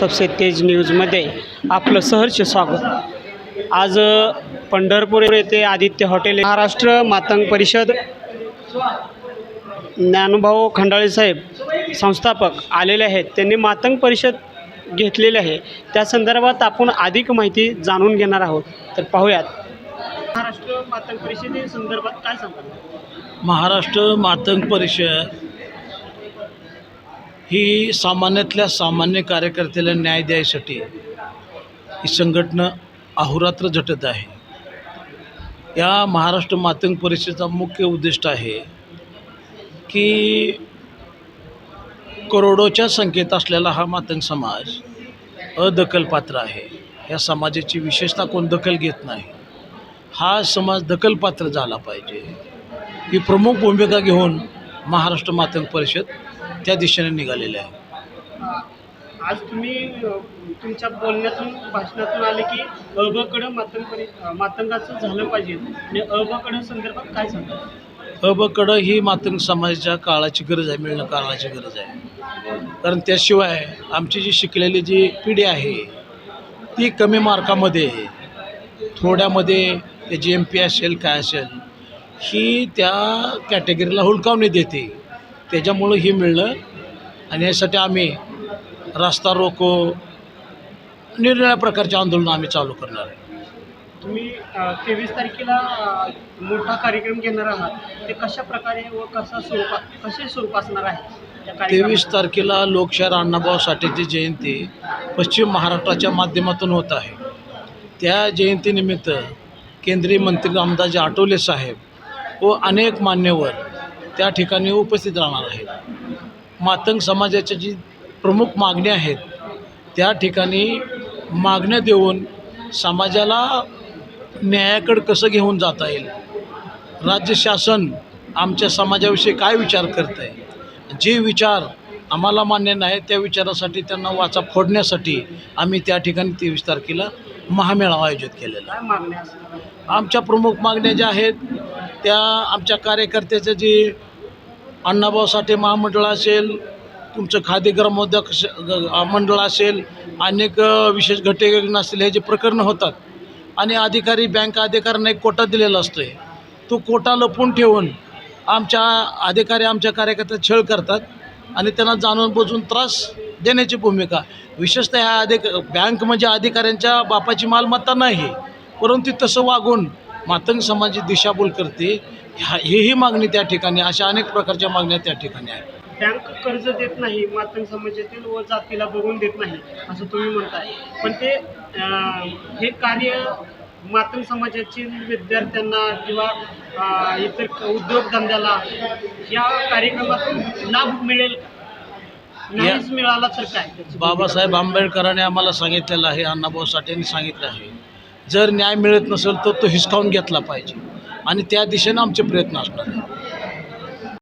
सबसे तेज न्यूजमध्ये आपलं सहर्ष स्वागत. आज पंढरपूर येथे आदित्य हॉटेल महाराष्ट्र मातंग परिषद ज्ञानभाऊ खंडाळे साहेब संस्थापक आलेले आहेत. त्यांनी मातंग परिषद घेतलेली आहे. त्या संदर्भात आपण अधिक माहिती जाणून घेणार आहोत. तर पाहूयात. महाराष्ट्र मातंग परिषदे संदर्भात काय सांगतात महाराष्ट्र मातंग परिषद ही सामान्यातल्या सामान्य कार्यकर्त्याला न्याय द्यायसाठी ही संघटना अहोरात्र झटत आहे. या महाराष्ट्र मातंग परिषदेचा मुख्य उद्दिष्ट आहे की करोडोच्या संख्येत असलेला हा मातंग समाज अदखलपात्र आहे. या समाजाची विशेषतः कोण दखल घेत नाही हा समाज दखलपात्र झाला पाहिजे. ही प्रमुख भूमिका घेऊन महाराष्ट्र मातंग परिषद त्या दिशेने निघालेले आहे. आज तुम्ही तुमच्या बोलण्यातून भाषणातून आले की अबकडं मातंग मातंगाचं झालं पाहिजे. आणि अबकडं संदर्भात काय सांगतात अबकडं ही मातंग समाजाच्या काळाची गरज आहे मिळणं काळाची गरज आहे. कारण त्याशिवाय आमची जी शिकलेली जी पिढी आहे ती कमी मार्कामध्ये थोड्यामध्ये त्याची एम पी असेल काय असेल ही त्या कॅटेगरीला हुलकावणी देते. त्याच्यामुळं ही मिळणं आणि यासाठी आम्ही रास्ता रोको निरनिळ्या प्रकारचे आंदोलन आम्ही चालू करणार आहे. तुम्ही तेवीस तारखेला मोठा कार्यक्रम घेणार आहात. ते कशा प्रकारे व कसा स्वरूपात कसे स्वरूप असणार आहे? तेवीस तारखेला लोकशाहीर अण्णाभाऊ साठेची जयंती पश्चिम महाराष्ट्राच्या माध्यमातून होत आहे. त्या जयंतीनिमित्त केंद्रीय मंत्री रामदासजी आठवले साहेब व अनेक मान्यवर त्या ठिकाणी उपस्थित राहणार आहेत. मातंग समाजाच्या जी प्रमुख मागण्या आहेत त्या ठिकाणी मागण्या देऊन समाजाला न्यायाकडे कसं घेऊन जाता येईल? राज्य शासन आमच्या समाजाविषयी काय विचार करत आहे जे विचार आम्हाला मान्य नाही त्या विचारासाठी त्यांना वाचा फोडण्यासाठी आम्ही त्या ठिकाणी तेवीस तारखेला महामेळावा आयोजित केलेला. आमच्या प्रमुख मागण्या ज्या आहेत त्या आमच्या कार्यकर्त्याचं जे अण्णाभाऊ साठे महामंडळ असेल तुमचं खादी ग्रामोद्योग ग- मंडळ असेल अनेक विशेष घटक योजना असतील हे जे प्रकरणं होतात. आणि अधिकारी बँक अधिकाऱ्यांना एक कोटा दिलेला असतो आहे तो कोटा लपून ठेवून आमच्या अधिकारी आमच्या कार्यकर्त्यात छळ करतात आणि त्यांना जाणून बुजून त्रास देण्याची भूमिका. विशेषतः ह्या अधिक बँक म्हणजे अधिकाऱ्यांच्या बापाची मालमत्ता नाही परंतु तसं वागून मातंग समाजाची दिशाभूल करते ह्या हेही मागणी त्या ठिकाणी अशा अनेक प्रकारच्या मागण्या त्या ठिकाणी आहेत. बँक कर्ज देत नाही मातंग समाजातील व जातीला बघून देत नाही असं तुम्ही म्हणताय. पण ते हे कार्य मातंग समाजातील विद्यार्थ्यांना किंवा इतर उद्योगधंद्याला या कार्यक्रमातून लाभ मिळेल मिळाला तर काय? बाबासाहेब आंबेडकरांनी आम्हाला सांगितलेलं आहे अण्णाभाऊ साठेंनी सांगितलं आहे. जर न्याय मिळत नसेल तर तो हिसकावून घेतला पाहिजे. आणि त्या दिशेनं आमचे प्रयत्न असणार